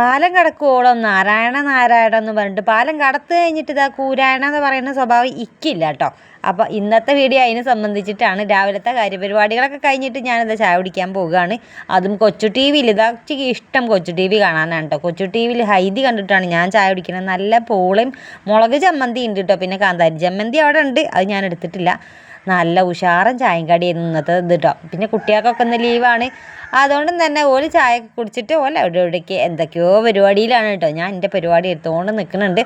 പാലം കടക്കുവോളം നാരായണ നാരായണ എന്ന് പറഞ്ഞിട്ട് പാലം കടത്ത് കഴിഞ്ഞിട്ട് ഇതാ കൂരായണ എന്ന് പറയുന്ന സ്വഭാവം ഇക്കില്ല കേട്ടോ. അപ്പോൾ ഇന്നത്തെ വീഡിയോ അതിനെ സംബന്ധിച്ചിട്ടാണ് രാവിലത്തെ കാര്യപരിപാടികളൊക്കെ കഴിഞ്ഞിട്ട് ഞാനിത് ചായ കുടിക്കാൻ പോവുകയാണ്. അതും കൊച്ചു ടി വിയിൽ ഇതാ എനിക്ക് ഇഷ്ടം കൊച്ചു ടി വി കാണാനാണ് കേട്ടോ. കൊച്ചു ടി വിയിൽ ഹൈദി കണ്ടിട്ടാണ് ഞാൻ ചായ കുടിക്കുന്നത് നല്ല പൂളയും മുളക് ചമ്മന്തി ഉണ്ട് കേട്ടോ. പിന്നെ കാന്താരി ചമ്മന്തി അവിടെ ഉണ്ട്. അത് ഞാൻ എടുത്തിട്ടില്ല. നല്ല ഉഷാറൻ ചായയും കടിയായിരുന്നു ഇന്നത്തെ ഇത് കേട്ടോ പിന്നെ കുട്ടികൾക്കൊക്കെ ഇന്ന് ലീവാണ് അതുകൊണ്ട് തന്നെ ഓൽ ചായ കുടിച്ചിട്ട് ഓല അവിടെ ഇവിടേക്ക് എന്തൊക്കെയോ പരിപാടിയിലാണ് കേട്ടോ ഞാൻ എന്റെ പരിപാടി എടുത്തുകൊണ്ട് നിൽക്കുന്നുണ്ട്.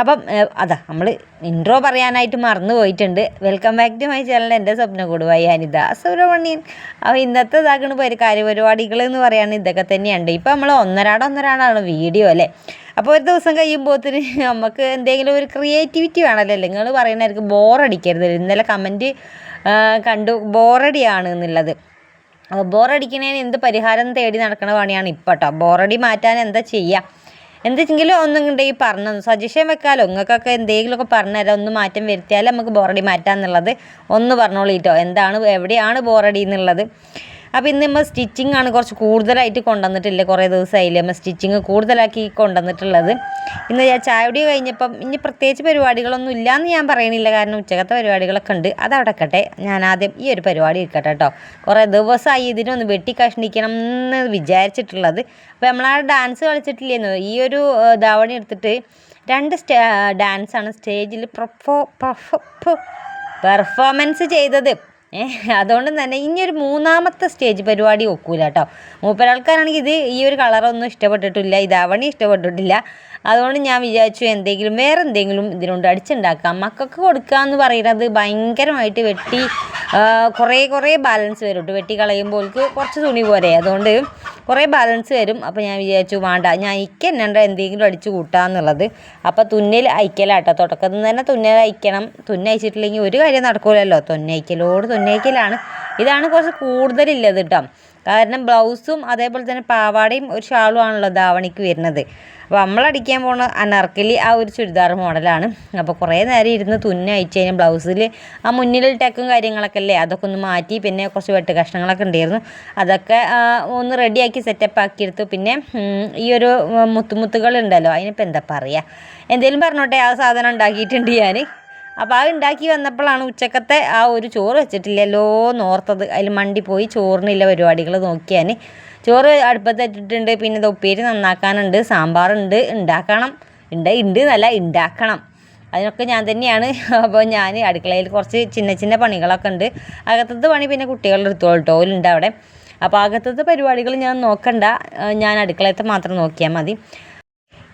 അപ്പം അതാ നമ്മൾ ഇൻട്രോ പറയാനായിട്ട് മറന്നു പോയിട്ടുണ്ട്. Welcome back to my channel എന്റെ സ്വപ്ന കൂടുവായി അനിത സുബ്രഹ്മണ്യൻ അപ്പോൾ ഇന്നത്തെ ഇതാക്കണ പരി കാര്യപരിപാടികൾ എന്ന് പറയുകയാണെങ്കിൽ ഇതൊക്കെ തന്നെയുണ്ട്. ഇപ്പം നമ്മൾ ഒന്നരാട ഒന്നരാടാണ് വീഡിയോ അല്ലേ? അപ്പോൾ ഒരു ദിവസം കഴിയുമ്പോഴത്തേന് നമുക്ക് എന്തെങ്കിലും ഒരു ക്രിയേറ്റിവിറ്റി വേണമല്ലോ? നിങ്ങൾ പറയുന്നവർക്ക് ബോറടിക്കരുത് ഇന്നലെ കമന്റ് കണ്ടു. ബോറടിയാണ് എന്നുള്ളത്. ബോറടിക്കണേന് എന്ത് പരിഹാരം തേടി നടക്കണ പണിയാണ് ഇപ്പം കേട്ടോ ബോറടി മാറ്റാൻ എന്താ ചെയ്യുക എന്തെങ്കിലും ഒന്നും ഉണ്ടെങ്കിൽ പറഞ്ഞു സജഷൻ വെക്കാലോ? നിങ്ങൾക്കൊക്കെ എന്തെങ്കിലുമൊക്കെ പറഞ്ഞു തരാം. ഒന്ന് മാറ്റം വരുത്തിയാൽ നമുക്ക് ബോറടി മാറ്റാമെന്നുള്ളത് ഒന്ന് പറഞ്ഞോളീട്ടോ. എന്താണ് എവിടെയാണ് ബോറടി എന്നുള്ളത് അപ്പോൾ ഇന്ന് നമ്മൾ സ്റ്റിച്ചിങ് ആണ് കുറച്ച് കൂടുതലായിട്ട് കൊണ്ടുവന്നിട്ടില്ല? കുറേ ദിവസമായില്ലേ നമ്മൾ സ്റ്റിച്ചിങ് കൂടുതലാക്കി കൊണ്ടുവന്നിട്ടുള്ളത്. ഇന്ന് ഞാൻ ചായപൊടി കഴിഞ്ഞപ്പം ഇനി പ്രത്യേകിച്ച് പരിപാടികളൊന്നും ഇല്ലയെന്ന് ഞാൻ പറയണില്ല. കാരണം ഉച്ചകത്തെ പരിപാടികളൊക്കെ ഉണ്ട്. അതവിടെ കട്ടെ ഞാൻ ആദ്യം ഈ ഒരു പരിപാടി ഇരിക്കട്ടെ കേട്ടോ. കുറേ ദിവസമായി ഇതിനൊന്ന് വെട്ടി കഷ്ണിക്കണം എന്ന് വിചാരിച്ചിട്ടുള്ളത്. അപ്പോൾ നമ്മളാ ഡാൻസ് കളിച്ചിട്ടില്ലേന്നു? ഈ ഒരു ധാവണി എടുത്തിട്ട് രണ്ട് സ്റ്റേ ഡാൻസാണ് സ്റ്റേജിൽ പെർഫോ പെർഫോ പെർഫോമൻസ് ചെയ്തത്. അതുകൊണ്ട് തന്നെ ഇനി ഒരു മൂന്നാമത്തെ സ്റ്റേജ് പരിപാടി ഒക്കൂല കേട്ടോ. മൂപ്പരാൾക്കാരാണെങ്കിൽ ഇത് ഈ ഒരു കളറൊന്നും ഇഷ്ടപ്പെട്ടിട്ടില്ല ധാവണി ഇഷ്ടപ്പെട്ടിട്ടില്ല. അതുകൊണ്ട് ഞാൻ വിചാരിച്ചു എന്തെങ്കിലും വേറെ എന്തെങ്കിലും ഇതിനോട് അടിച്ചുണ്ടാക്കാം. മക്കൾക്ക് കൊടുക്കുക എന്ന് പറയുന്നത് ഭയങ്കരമായിട്ട് വെട്ടി കുറേ കുറേ ബാലൻസ് വരും കേട്ടോ. വെട്ടി കളയുമ്പോൾ കുറച്ച് തുണി പോരെ. അതുകൊണ്ട് കുറേ ബാലൻസ് വരും അപ്പോൾ ഞാൻ വിചാരിച്ചു വേണ്ട ഞാൻ ഇക്ക് എന്നണ്ട എന്തെങ്കിലും അടിച്ച് കൂട്ടാന്നുള്ളത്. അപ്പോൾ തുന്നൽ അയക്കലാട്ടോ. തുടക്കത്തിൽ നിന്ന് തന്നെ തുന്നൽ അയക്കണം. തുന്നയച്ചിട്ടില്ലെങ്കിൽ ഒരു കാര്യം നടക്കൂലല്ലോ. തുന്നയക്കലോട് തുന്നയക്കലാണ്. ഇതാണ് കുറച്ച് കൂടുതലുള്ളത് കേട്ടോ കാരണം ബ്ലൗസും അതേപോലെ തന്നെ പാവാടയും ഒരു ഷാളും ആണല്ലോ ധാവണിക്ക് വരുന്നത്. അപ്പോൾ നമ്മളടിക്കാൻ പോണ അനർക്കലി ആ ഒരു ചുരിദാർ മോഡലാണ്. അപ്പോൾ കുറേ നേരം ഇരുന്ന് തുന്നി അയച്ചു കഴിഞ്ഞാൽ ബ്ലൗസിൽ ആ മുന്നിൽ ടെക്കും കാര്യങ്ങളൊക്കെ അല്ലേ അതൊക്കെ ഒന്ന് മാറ്റി പിന്നെ കുറച്ച് വെട്ട് കഷ്ണങ്ങളൊക്കെ ഉണ്ടായിരുന്നു. അതൊക്കെ ഒന്ന് റെഡിയാക്കി സെറ്റപ്പ് ആക്കിയെടുത്തു പിന്നെ ഈ ഒരു മുത്തുമുത്തുകൾ ഉണ്ടല്ലോ അതിനിപ്പോൾ എന്താ പറയുക എന്തെങ്കിലും പറഞ്ഞോട്ടെ ആ സാധനം ഉണ്ടാക്കിയിട്ടുണ്ട് ഞാൻ അപ്പോൾ അത് ഉണ്ടാക്കി വന്നപ്പോഴാണ് ഉച്ചക്കത്തെ ആ ഒരു ചോറ് വെച്ചിട്ടില്ലല്ലോ ഓർത്തത്. അതിൽ മണ്ടി പോയി ചോറിനില്ല പരിപാടികൾ നോക്കിയാൽ ചോറ് അടുപ്പത്ത് ഇട്ടിട്ടുണ്ട് പിന്നെ ഇത് ഉപ്പേരി നന്നാക്കാനുണ്ട്. സാമ്പാറുണ്ട്. ഉണ്ടാക്കണം. ഉണ്ട് ഉണ്ട് എന്നല്ല ഉണ്ടാക്കണം. അതിനൊക്കെ ഞാൻ തന്നെയാണ്. അപ്പോൾ ഞാൻ അടുക്കളയിൽ കുറച്ച് ചിന്ന ചിന്ന പണികളൊക്കെ ഉണ്ട്. അകത്തത്തെ പണി പിന്നെ കുട്ടികളുടെ എടുത്തോളൂ ഉണ്ട് അവിടെ. അപ്പോൾ അകത്തത്തെ പരിപാടികൾ ഞാൻ നോക്കണ്ട. ഞാൻ അടുക്കളയത്തെ മാത്രം നോക്കിയാൽ മതി.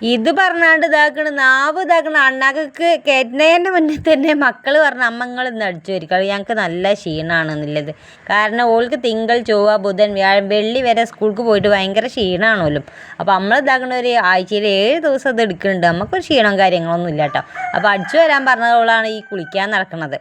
ഇത് പറഞ്ഞാണ്ട് ഇതാക്കണ നാവ് ഇതാക്കണ. അണ്ണാക്ക് കയറ്റുന്നതിന്റെ മുന്നിൽ തന്നെ മക്കൾ പറഞ്ഞ അമ്മങ്ങൾ ഇന്ന് അടിച്ചു വരിക ഞങ്ങൾക്ക് നല്ല ക്ഷീണമാണെന്നുള്ളത് കാരണം ഓൾക്ക് തിങ്കൾ ചൊവ്വ ബുധൻ വ്യാഴം വെള്ളി വരെ സ്കൂൾക്ക് പോയിട്ട് ഭയങ്കര ക്ഷീണമാണല്ലോ അപ്പോൾ നമ്മൾ ഇതാക്കണ ഒരു ആഴ്ചയിൽ ഏഴ് ദിവസം ഇത് എടുക്കുന്നുണ്ട് നമുക്കൊരു ക്ഷീണം കാര്യങ്ങളൊന്നും ഇല്ല കേട്ടോ അപ്പോൾ അടിച്ചു വരാൻ പറഞ്ഞതോളാണ് ഈ കുളിക്കാൻ നടക്കുന്നത്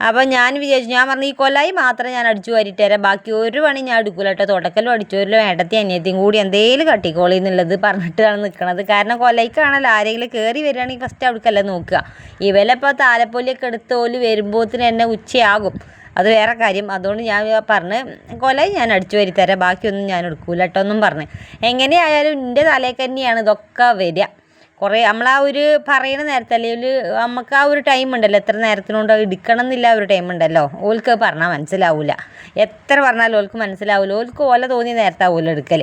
അപ്പോൾ ഞാൻ വിചാരിച്ചു ഞാൻ പറഞ്ഞു ഈ കൊലായി മാത്രം ഞാൻ അടിച്ചു വാരിയിട്ട് തരാം ബാക്കി ഒരു പണി ഞാൻ എടുക്കില്ല കേട്ടോ തുടക്കലും അടിച്ചോരിലോ ഏട്ടത്തി അനിയത്തിയും കൂടി എന്തേലും കട്ടിക്കോളി എന്നുള്ളത് പറഞ്ഞിട്ടാണ് നിൽക്കണത് കാരണം കൊലയ്ക്കാണല്ലോ ആരെങ്കിലും കയറി വരികയാണെങ്കിൽ ഫസ്റ്റ് അവിടേക്കല്ല നോക്കുക. ഇവലപ്പോൾ താലപ്പൊലിയൊക്കെ എടുത്ത് ഓൽ വരുമ്പോഴത്തിന് എന്നെ ഉച്ചയാകും. അത് വേറെ കാര്യം. അതുകൊണ്ട് ഞാൻ പറഞ്ഞ് കൊലയും ഞാൻ അടിച്ചു വരി തരാം ബാക്കിയൊന്നും ഞാൻ എടുക്കൂല കേട്ടോ എന്നും പറഞ്ഞ്. എങ്ങനെയായാലും എന്റെ തലേക്ക് തന്നെയാണ് ഇതൊക്കെ വരിക. കുറേ നമ്മൾ ആ ഒരു പറയുന്ന നേരത്തെ അല്ലെങ്കിൽ നമുക്ക് ആ ഒരു ടൈം ഉണ്ടല്ലോ. എത്ര നേരത്തിനുണ്ട് എടുക്കണം എന്നില്ല ഒരു ടൈം ഉണ്ടല്ലോ. ഓൽക്ക് പറഞ്ഞാൽ മനസ്സിലാവില്ല എത്ര പറഞ്ഞാലും ഓൽക്ക് മനസ്സിലാവില്ല ഓൽക്ക് ഓല തോന്നിയ ഓല എടുക്കൽ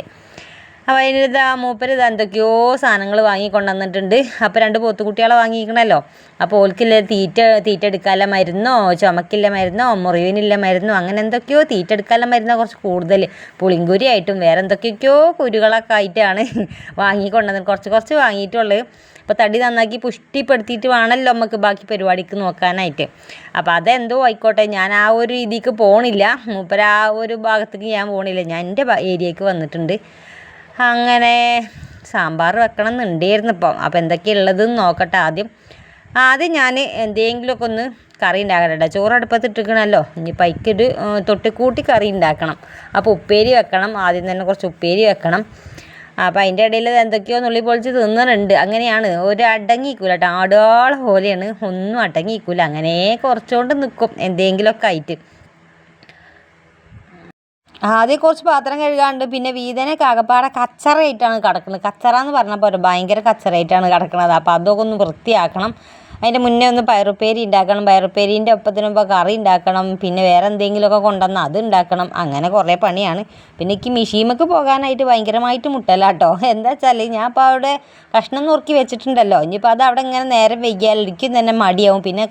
അപ്പോൾ അതിനിതാ മൂപ്പര് ഇത് എന്തൊക്കെയോ സാധനങ്ങൾ വാങ്ങിക്കൊണ്ടുവന്നിട്ടുണ്ട്. അപ്പോൾ രണ്ട് പോത്തുകുട്ടികളെ വാങ്ങിക്കണല്ലോ അപ്പോൾ ഓൽക്കില്ല തീറ്റ തീറ്റ എടുക്കാനുള്ള മരുന്നോ ചുമക്കില്ല മരുന്നോ മുറിവിനില്ല മരുന്നോ അങ്ങനെ എന്തൊക്കെയോ തീറ്റ എടുക്കാനുള്ള മരുന്നോ കുറച്ച് കൂടുതൽ പുളിങ്കുരി ആയിട്ടും വേറെ എന്തൊക്കെയൊക്കെയോ കുരുകളൊക്കെ ആയിട്ടാണ് വാങ്ങിക്കൊണ്ടുവന്നത്. കുറച്ച് കുറച്ച് വാങ്ങിയിട്ടുള്ളത് അപ്പോൾ തടി നന്നാക്കി പുഷ്ടിപ്പെടുത്തിയിട്ട് വേണമല്ലോ നമുക്ക് ബാക്കി പരിപാടിക്ക് നോക്കാനായിട്ട്. അപ്പോൾ അതെന്തോ ആയിക്കോട്ടെ ഞാൻ ആ ഒരു രീതിക്ക് പോണില്ല. മൂപ്പര ആ ഒരു ഭാഗത്തേക്ക് ഞാൻ പോണില്ല. ഞാൻ എന്റെ ഏരിയക്ക് വന്നിട്ടുണ്ട്. അങ്ങനെ സാമ്പാർ വെക്കണം എന്നുണ്ടായിരുന്നു ഇപ്പം. അപ്പോൾ എന്തൊക്കെയാണ് ഉള്ളതെന്ന് നോക്കട്ടെ ആദ്യം. ആദ്യം ഞാൻ എന്തെങ്കിലുമൊക്കെ ഒന്ന് കറി ഉണ്ടാക്കട്ടെ ചോറ് അടുപ്പത്ത് ഇട്ടിരിക്കണമല്ലോ ഇനി പൈക്കൊരു തൊട്ടിക്കൂട്ടി കറി ഉണ്ടാക്കണം. അപ്പോൾ ഉപ്പേരി വെക്കണം. ആദ്യം തന്നെ കുറച്ച് ഉപ്പേരി വെക്കണം. അപ്പോൾ അതിന്റെ ഇടയിൽ എന്തൊക്കെയോ നുള്ളി പൊളിച്ച് തിന്നുന്നുണ്ട് അങ്ങനെയാണ്. ഒരു അടങ്ങിക്കൂല കേട്ടോ ആടുകളെ പോലെയാണ്. ഒന്നും അടങ്ങിക്കൂല. അങ്ങനെ കുറച്ചുകൊണ്ട് നിൽക്കും എന്തെങ്കിലുമൊക്കെ ആയിട്ട്. ആദ്യം കുറച്ച് പാത്രം കഴുകാണ്ട് പിന്നെ വീതനൊക്കെ ആകപ്പാടെ കച്ചറയായിട്ടാണ് കിടക്കുന്നത്. കച്ചറ എന്ന് പറഞ്ഞാൽ പോരാ ഭയങ്കര കച്ചറയായിട്ടാണ് കിടക്കുന്നത്. അപ്പോൾ അതൊക്കെ ഒന്ന് വൃത്തിയാക്കണം. അതിന്റെ മുന്നേ ഒന്ന് പയറുപ്പേരി ഉണ്ടാക്കണം. പയറുപ്പേരീന്റെ ഒപ്പത്തിനൊപ്പം കറി ഉണ്ടാക്കണം. പിന്നെ വേറെ എന്തെങ്കിലുമൊക്കെ കൊണ്ടുവന്ന് അത് ഉണ്ടാക്കണം. അങ്ങനെ കുറേ പണിയാണ്. പിന്നെ എനിക്ക് മിഷീമക്ക് പോകാനായിട്ട് ഭയങ്കരമായിട്ട് മുട്ടലാട്ടോ. എന്താ വെച്ചാൽ ഞാൻ അപ്പോൾ അവിടെ കഷ്ണം നുറുക്കി വെച്ചിട്ടുണ്ടല്ലോ. ഇനിയിപ്പോൾ അത് അവിടെ ഇങ്ങനെ നേരെ വൈകിയാലിരിക്കും തന്നെ മടിയാവും. പിന്നെ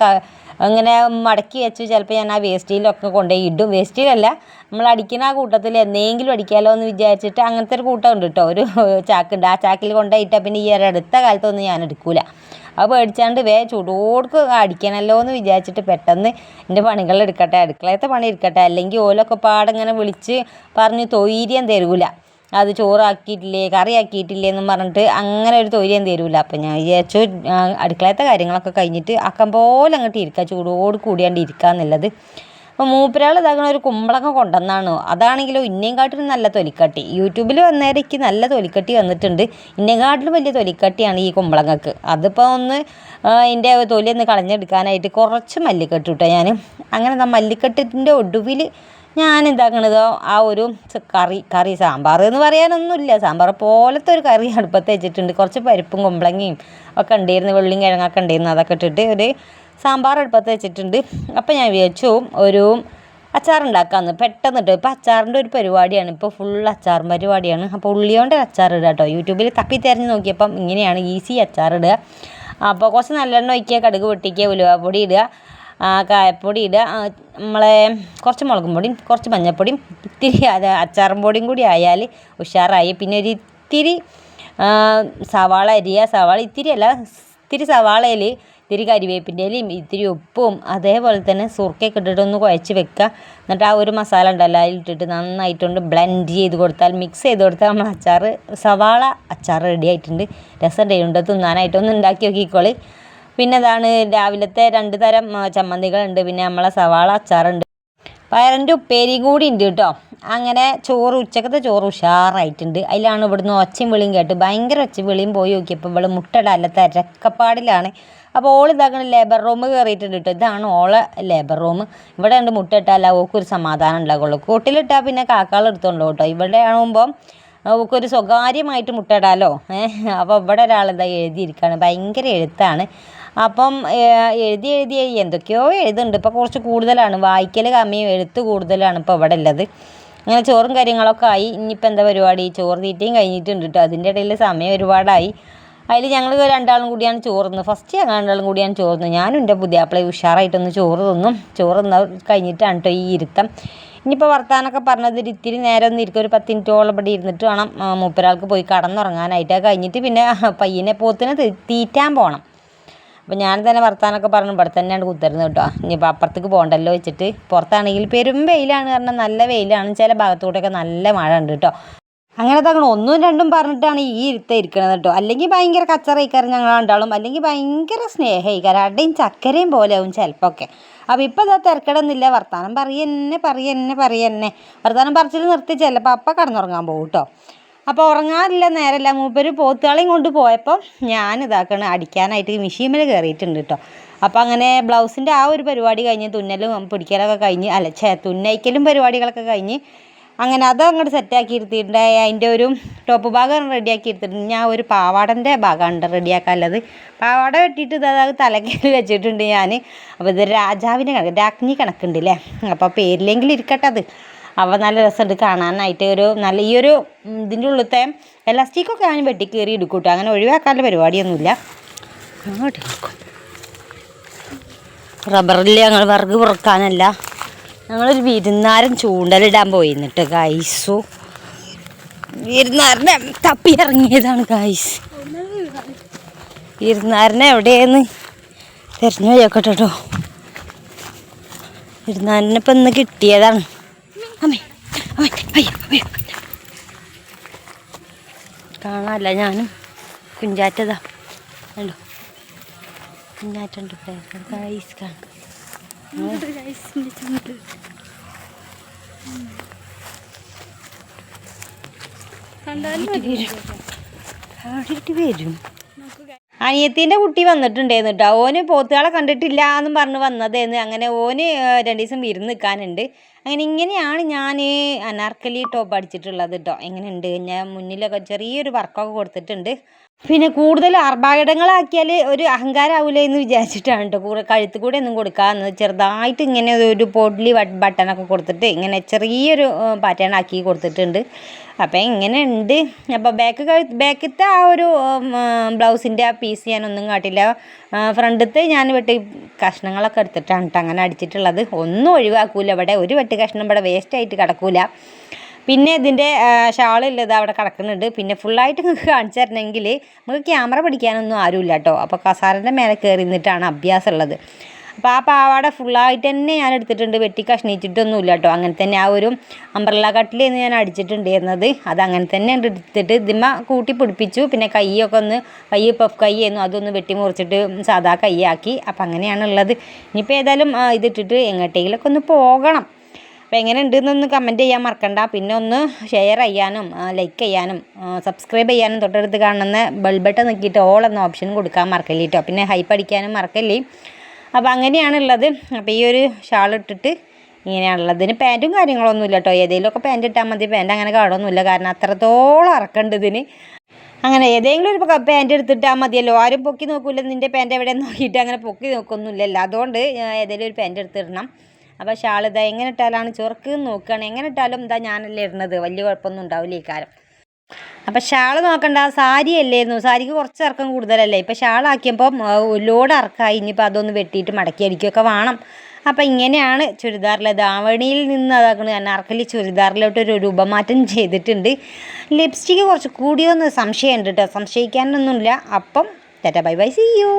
അങ്ങനെ മടക്കി വെച്ച് ചിലപ്പോൾ ഞാൻ ആ വേസ്റ്റിലൊക്കെ കൊണ്ടുപോയി ഇടും. വേസ്റ്റിലല്ല നമ്മൾ അടിക്കുന്ന ആ കൂട്ടത്തിൽ എന്തെങ്കിലും അടിക്കാമല്ലോ എന്ന് വിചാരിച്ചിട്ട് അങ്ങനത്തെ ഒരു കൂട്ടം ഉണ്ട് കേട്ടോ. ഒരു ചാക്കുണ്ട്. ആ ചാക്കിൽ കൊണ്ടുപോയിട്ടാൽ പിന്നെ ഈ അടുത്ത കാലത്തൊന്നും ഞാൻ എടുക്കൂല. അത് പേടിച്ചാണ്ട് വേ ചൂടോടുക്ക് അടിക്കണമല്ലോ എന്ന് വിചാരിച്ചിട്ട് പെട്ടെന്ന് എന്റെ പണികൾ എടുക്കട്ടെ അടുക്കളയത്തെ പണി എടുക്കട്ടെ അല്ലെങ്കിൽ ഓലൊക്കെ പാടിങ്ങനെ വിളിച്ച് പറഞ്ഞ് തൊയ്രിയം തരൂല. അത് ചോറാക്കിയിട്ടില്ലേ കറി ആക്കിയിട്ടില്ലേ എന്നും പറഞ്ഞിട്ട് അങ്ങനെ ഒരു തൊയ്ര്യം തരൂല. അപ്പം ഞാൻ വിചാരിച്ചു അടുക്കളയത്തെ കാര്യങ്ങളൊക്കെ കഴിഞ്ഞിട്ട് അക്കം പോലെ അങ്ങോട്ട് ഇരിക്കുക ചൂടോട് കൂടിയാണ്ട് ഇരിക്കുക എന്നുള്ളത്. അപ്പോൾ മൂപ്പരാൾ ഇതാക്കണ ഒരു കുമ്പളങ്ങ കൊണ്ടുവന്നാണ്. അതാണെങ്കിലോ ഇന്നേം കാട്ടിലും നല്ല തൊലിക്കട്ടി. യൂട്യൂബിൽ വന്നേരയ്ക്ക് നല്ല തൊലിക്കട്ടി വന്നിട്ടുണ്ട്. ഇന്നേക്കാട്ടിലും വലിയ തൊലിക്കട്ടിയാണ് ഈ കുമ്പളങ്ങക്ക്. അതിപ്പോൾ ഒന്ന് അതിന്റെ തൊലി ഒന്ന് കളഞ്ഞെടുക്കാനായിട്ട് കുറച്ച് മല്ലിക്കെട്ട് ഇട്ടോ ഞാൻ അങ്ങനെ മല്ലിക്കെട്ടിന്റെ ഒടുവിൽ ഞാൻ എന്താക്കണത്? ആ ഒരു കറി കറി സാമ്പാർ എന്ന് പറയാനൊന്നുമില്ല. സാമ്പാർ പോലത്തെ ഒരു കറി അടുപ്പത്ത് വെച്ചിട്ടുണ്ട്. കുറച്ച് പരിപ്പും കുമ്പളങ്ങയും ഒക്കെ ഉണ്ടായിരുന്നു. വെള്ളിയും കിഴങ്ങൊക്കെ ഉണ്ടായിരുന്നു. അതൊക്കെ ഇട്ടിട്ട് ഒരു സാമ്പാർ അടുപ്പത്ത് വെച്ചിട്ടുണ്ട്. അപ്പം ഞാൻ വിചാരിച്ചു ഒരു അച്ചാറുണ്ടാക്കാമെന്ന് പെട്ടെന്ന് പെട്ടെന്നിട്ട് ഇപ്പോൾ അച്ചാറിന്റെ ഒരു പരിപാടിയാണ്. ഇപ്പോൾ ഫുൾ അച്ചാർ പരിപാടിയാണ്. അപ്പോൾ ഉള്ളിയോണ്ട് അച്ചാർ ഇടുക കേട്ടോ. യൂട്യൂബിൽ തപ്പി തിരഞ്ഞ് നോക്കിയപ്പം ഇങ്ങനെയാണ് ഈസി അച്ചാർ ഇടുക. അപ്പോൾ കുറച്ച് നല്ലെണ്ണ ഒഴിക്കുക കടുക് പൊട്ടിക്കുക ഉലുവാപ്പൊടി ഇടുക കായപ്പൊടി ഇടുക നമ്മളെ കുറച്ച് മുളകും പൊടിയും കുറച്ച് മഞ്ഞൾപ്പൊടിയും ഇത്തിരി അത് അച്ചാറും പൊടിയും കൂടി ആയാൽ ഉഷാറായി. പിന്നെ ഒരു ഇത്തിരി സവാള അരിയുക. സവാള ഇത്തിരി അല്ല ഇത്തിരി സവാളയിൽ ഇത്തിരി കരിവേപ്പിന്റെ ഇലയും ഇത്തിരി ഉപ്പും അതേപോലെ തന്നെ സുർക്കയൊക്കെ ഇട്ടിട്ട് ഒന്ന് കുഴച്ച് വെക്കുക എന്നിട്ട് ആ ഒരു മസാല ഉണ്ടല്ലോ അതിലിട്ടിട്ട് നന്നായിട്ടുണ്ട് ബ്ലെൻഡ് ചെയ്ത് കൊടുത്താൽ മിക്സ് ചെയ്ത് കൊടുത്താൽ നമ്മൾ അച്ചാർ സവാള അച്ചാർ റെഡി ആയിട്ടുണ്ട്. രസം ഉണ്ട്? തിന്നാനായിട്ട് ഒന്ന് ഉണ്ടാക്കി നോക്കിക്കോളി. പിന്നെ അതാണ് രാവിലത്തെ രണ്ട് തരം ചമ്മന്തികളുണ്ട്. പിന്നെ നമ്മളെ സവാള അച്ചാറുണ്ട്. പയറിന്റെ ഉപ്പേരിയും കൂടി ഉണ്ട് കേട്ടോ. അങ്ങനെ ചോറ് ഉച്ചക്കത്തെ ചോറ് ഉഷാറായിട്ടുണ്ട്. അതിലാണ് ഇവിടുന്ന് ഒച്ചയും വിളിയും കേട്ട്. ഭയങ്കര ഒച്ചയും വിളിയും പോയി നോക്കിയപ്പോൾ ഇവൾ മുട്ടടല്ല തിരക്കപ്പാടിലാണ്. അപ്പോൾ ഓൾ ഇതാക്കണ ലേബർ റൂം കയറിയിട്ടുണ്ട് കേട്ടോ ഇതാണ് ഓളെ ലേബർ റൂം ഇവിടെ ഉണ്ട് മുട്ടിട്ടാൽ ഓക്കൊരു സമാധാനം ഉണ്ടാകുള്ളൂ കൂട്ടിലിട്ടാൽ പിന്നെ കാക്കാൾ എടുത്തുണ്ടോ കേട്ടോ ഇവിടെ ആകുമ്പം നമുക്കൊരു സ്വകാര്യമായിട്ട് മുട്ടയിടാലോ. അപ്പോൾ ഇവിടെ എന്താ എഴുതിയിരിക്കുകയാണ് ഭയങ്കര എഴുത്താണ്. അപ്പം എഴുതി എഴുതി എന്തൊക്കെയോ എഴുതുന്നുണ്ട്. ഇപ്പോൾ കുറച്ച് കൂടുതലാണ്. വായിക്കൽ കമ്മിയും എഴുത്ത് കൂടുതലാണ് ഇപ്പോൾ ഇവിടെ ഉള്ളത്. അങ്ങനെ ചോറും കാര്യങ്ങളൊക്കെ ആയി. ഇനിയിപ്പോൾ എന്താ പരിപാടി? ചോറ് തീറ്റയും കഴിഞ്ഞിട്ടുണ്ട് കേട്ടോ അതിന്റെ ഇടയിൽ സമയം ഒരുപാടായി. അതിൽ ഞങ്ങൾ രണ്ടാളും കൂടിയാണ് ചോറുന്നത്. ഫസ്റ്റ് ഞങ്ങൾ രണ്ടാളും കൂടിയാണ് ചോറുന്നത്. ഞാനും എന്റെ പുതിയാപ്പിളെ ഉഷാറായിട്ടൊന്ന് ചോറ് തിന്നും. ചോറ് തിന്ന കഴിഞ്ഞിട്ടാണ് കേട്ടോ ഈ ഇരുത്തം. ഇനിയിപ്പോൾ വർത്താനൊക്കെ പറഞ്ഞത് ഇത്തിരി നേരം ഒന്ന് ഇരിക്കും. ഒരു പത്ത് മിനിറ്റോളം ഇവിടെ ഇരുന്നിട്ട് വേണം മൂപ്പരാൾക്ക് പോയി കടന്നുറങ്ങാനായിട്ട്. കഴിഞ്ഞിട്ട് പിന്നെ പയ്യനെ പോത്തിനെ തീറ്റാൻ പോകണം അപ്പോൾ ഞാൻ തന്നെ വർത്താനൊക്കെ പറഞ്ഞു. ഇവിടെ തന്നെയാണ് കുത്തരുന്നത് കേട്ടോ. ഇനിയിപ്പോൾ അപ്പുറത്തേക്ക് പോകണ്ടല്ലോ വെച്ചിട്ട്. പുറത്താണെങ്കിൽ പെരും വെയിലാണ്. കാരണം നല്ല വെയിലാണ്. ചില ഭാഗത്തൂടെയൊക്കെ നല്ല മഴ ഉണ്ട് കേട്ടോ. അങ്ങനെ തകണം ഒന്നും രണ്ടും പറഞ്ഞിട്ടാണ് ഈ ഇരുത്ത ഇരിക്കണത് കേട്ടോ. അല്ലെങ്കിൽ ഭയങ്കര കച്ചറയിക്കാരൻ ഞങ്ങൾ ഉണ്ടാളും അല്ലെങ്കിൽ ഭയങ്കര സ്നേഹയിക്കാരൻ അടയും ചക്കരയും പോലെ ആവും ചിലപ്പോൾ ഒക്കെ അപ്പോൾ ഇപ്പോൾ ഇതാ തിരക്കിടന്നില്ല വർത്താനം പറയന്നെ പറയന്നെ പറയന്നെ വർത്താനം പറച്ചിൽ നിർത്തി ചിലപ്പോൾ അപ്പം കടന്നുറങ്ങാൻ പോകും കേട്ടോ. അപ്പോൾ ഉറങ്ങാറില്ല നേരല്ല മൂപ്പര് പോത്തുകളെയും കൊണ്ട് പോയപ്പോൾ ഞാൻ ഇതാക്കണ. അടിക്കാനായിട്ട് മെഷീനിൽ കയറിയിട്ടുണ്ട് കേട്ടോ. അപ്പോൾ അങ്ങനെ ബ്ലൗസിന്റെ ആ ഒരു പരിപാടി കഴിഞ്ഞ് തുന്നലും പിടിക്കലൊക്കെ കഴിഞ്ഞ് അല്ല ഛേ തുന്നയിക്കലും പരിപാടികളൊക്കെ കഴിഞ്ഞ് അങ്ങനെ അത് അങ്ങോട്ട് സെറ്റാക്കി എടുത്തിട്ടുണ്ട്. അതിന്റെ ഒരു ടോപ്പ് ഭാഗം റെഡിയാക്കി എടുത്തിട്ടുണ്ട്. ഞാൻ ഒരു പാവാടന്റെ ഭാഗമാണ് റെഡിയാക്കാനുള്ളത് പാവാട വെട്ടിയിട്ട് ഇത് അത് തലക്കേൽ വെച്ചിട്ടുണ്ട് ഞാൻ അപ്പോൾ ഇത് രാജാവിന്റെ കണക്ക് രാജ്ഞി കണക്കുണ്ടല്ലേ? അപ്പോൾ പേരിലെങ്കിലും ഇരിക്കട്ടെ അത്. അപ്പോൾ നല്ല രസമുണ്ട് കാണാനായിട്ട്. ഒരു നല്ല ഈ ഒരു ഇതിന്റെ ഉള്ളിലത്തെ എലാസ്റ്റിക്കൊക്കെ ഞാൻ വെട്ടി കയറി എടുക്കും കേട്ടോ അങ്ങനെ ഒഴിവാക്കാനുള്ള പരിപാടിയൊന്നുമില്ല. അങ്ങോട്ട് റബ്ബറിൽ ഞങ്ങൾ വർഗ് പുറക്കാനല്ല. ഞങ്ങളൊരു വിരുന്നാരൻ ചൂണ്ടലിടാൻ പോയിന്നിട്ട് ഗൈസു വിരുന്നാരനെ തപ്പി ഇറങ്ങിയതാണ് ഗൈസ് വിരുന്നാരനെ എവിടെയെന്ന് തിരഞ്ഞു പോയോക്കട്ടെ കേട്ടോ വിരുന്നാരനെ ഇപ്പം ഇന്ന് കിട്ടിയതാണ്. അമ്മേ അമ്മേ അയ്യോ ഞാനും. കുഞ്ചാറ്റതാ കണ്ടോ? കുഞ്ഞാറ്റുണ്ട് ഗൈസ് കാണാം. ആടിയിട്ട് വരും. അനിയത്തിന്റെ കുട്ടി വന്നിട്ടുണ്ടായിരുന്നു കേട്ടോ ഓന് പോത്തുകളെ കണ്ടിട്ടില്ല എന്നും പറഞ്ഞ് വന്നതേന്ന് അങ്ങനെ ഓന് രണ്ടു രണ്ട് ദിവസം വിരുന്ന് നിൽക്കാനുണ്ട്. അങ്ങനെ ഇങ്ങനെയാണ് ഞാൻ അനാർക്കലി ടോപ്പ് അടിച്ചിട്ടുള്ളത് കേട്ടോ എങ്ങനെയുണ്ട്? ഞാൻ മുന്നിലൊക്കെ ചെറിയൊരു വർക്കൊക്കെ കൊടുത്തിട്ടുണ്ട്. പിന്നെ കൂടുതൽ അർഭാടങ്ങളാക്കിയാൽ ഒരു അഹങ്കാരമാവില്ല എന്ന് വിചാരിച്ചിട്ടാണ് കേട്ടോ കൂടെ കഴുത്ത് കൂടെ ഒന്നും കൊടുക്കാന്ന് ചെറുതായിട്ട് ഇങ്ങനെ ഒരു പൊഡ്ലി ബട്ടണൊക്കെ കൊടുത്തിട്ട് ഇങ്ങനെ ചെറിയൊരു പാറ്റേൺ ആക്കി കൊടുത്തിട്ടുണ്ട്. അപ്പം ഇങ്ങനെ ഉണ്ട്. അപ്പോൾ ബാക്ക് കഴുത്ത് ബാക്കത്തെ ആ ഒരു ബ്ലൗസിന്റെ ആ പീസ് ഞാനൊന്നും കാട്ടില്ല. ഫ്രണ്ടത്തെ ഞാൻ വെട്ടി കഷ്ണങ്ങളൊക്കെ എടുത്തിട്ടാണ് കേട്ടോ അങ്ങനെ അടിച്ചിട്ടുള്ളത്. ഒന്നും ഒഴിവാക്കൂല. ഇവിടെ ഒരു വെട്ടി കഷ്ണം ഇവിടെ വേസ്റ്റായിട്ട് കിടക്കൂല. പിന്നെ ഇതിന്റെ ഷാളില്ലത് അവിടെ കിടക്കുന്നുണ്ട്. പിന്നെ ഫുള്ളായിട്ട് നിങ്ങൾക്ക് കാണിച്ചു തരണമെങ്കിൽ നമുക്ക് ക്യാമറ പിടിക്കാനൊന്നും ആരുമില്ല കേട്ടോ. അപ്പോൾ കസാരന്റെ മേലെ കയറി നിന്നിട്ടാണ് അഭ്യാസം ഉള്ളത് അപ്പോൾ ആ പാവാട ഫുള്ളായിട്ട് തന്നെ ഞാൻ എടുത്തിട്ടുണ്ട്. വെട്ടി കഷ്ണിച്ചിട്ടൊന്നുമില്ല കേട്ടോ. അങ്ങനെ തന്നെ ആ ഒരു അംബ്രല്ല കട്ടിലേന്ന് ഞാൻ അടിച്ചിട്ടുണ്ടായിരുന്നത് അത് അങ്ങനെ തന്നെ എടുത്തിട്ട് ഇതിമ്മ കൂട്ടി പിടിപ്പിച്ചു. പിന്നെ കൈയൊക്കെ ഒന്ന് കൈ പഫ് കൈയായിരുന്നു അതൊന്ന് വെട്ടി മുറിച്ചിട്ട് സാധാ കൈയാക്കി അപ്പം അങ്ങനെയാണുള്ളത്. ഇനിയിപ്പോൾ ഏതായാലും ഇതിട്ടിട്ട് എങ്ങോട്ടെങ്കിലൊക്കെ ഒന്ന് പോകണം. അപ്പോൾ എങ്ങനെ ഉണ്ടെന്നൊന്ന് കമന്റ് ചെയ്യാൻ മറക്കണ്ട. പിന്നെ ഒന്ന് ഷെയർ ചെയ്യാനും ലൈക്ക് ചെയ്യാനും സബ്സ്ക്രൈബ് ചെയ്യാനും തൊട്ടടുത്ത് കാണുന്ന ബൾബട്ട നോക്കിയിട്ട് ഓൾ എന്ന ഓപ്ഷൻ കൊടുക്കാൻ മറക്കല്ലേ കേട്ടോ പിന്നെ ഹൈപ്പ് അടിക്കാനും മറക്കല്ലേ? അപ്പോൾ അങ്ങനെയാണുള്ളത്. അപ്പോൾ ഈ ഒരു ഷാൾ ഇട്ടിട്ട് ഇങ്ങനെയാണുള്ളത്. ഇതിന് പാന്റും കാര്യങ്ങളൊന്നുമില്ല കേട്ടോ ഏതെങ്കിലുമൊക്കെ പാന്റ് ഇട്ടാൽ മതി. പാന്റ് അങ്ങനെ കാണുമൊന്നുമില്ല കാരണം അത്രത്തോളം ഇറക്കണ്ട് ഇതിന്. അങ്ങനെ ഏതെങ്കിലും ഒരു പാന്റ് എടുത്തിട്ടാൽ മതിയല്ലോ. ആരും പൊക്കി നോക്കൂല. നിന്റെ പാന്റ് എവിടെ നോക്കിയിട്ട് അങ്ങനെ പൊക്കി നോക്കൊന്നുമില്ലല്ലോ. അതുകൊണ്ട് ഏതെങ്കിലും ഒരു പാന്റ് എടുത്തിടണം. അപ്പോൾ ഷാൾ ഇതാ എങ്ങനെ ഇട്ടാലാണ് ചെറുക്ക് നോക്കുകയാണ്. എങ്ങനെ ഇട്ടാലും ഇതാ ഞാനല്ലേ ഇടുന്നത്. വലിയ കുഴപ്പമൊന്നും ഉണ്ടാവില്ല ഈ കാലം. അപ്പം ഷാൾ നോക്കണ്ട സാരി അല്ലായിരുന്നു സാരിക്ക് കുറച്ച് ഇറക്കം കൂടുതലല്ലേ? ഇപ്പം ഷാളാക്കിയപ്പം ലോഡ് ഇറക്കായി. ഇനിയിപ്പോൾ അതൊന്ന് വെട്ടിയിട്ട് മടക്കി അടിക്കുകയൊക്കെ വേണം. അപ്പം ഇങ്ങനെയാണ് ചുരിദാറിലെ ദാവണിയിൽ നിന്ന് അതാക്കുന്നത് ഞാൻ അറക്കലി ചുരിദാറിലോട്ട് ഒരു രൂപമാറ്റം ചെയ്തിട്ടുണ്ട്. ലിപ്സ്റ്റിക്ക് കുറച്ച് കൂടിയോന്ന് സംശയമുണ്ട് കേട്ടോ. സംശയിക്കാനൊന്നുമില്ല. അപ്പം tata bye bye. See you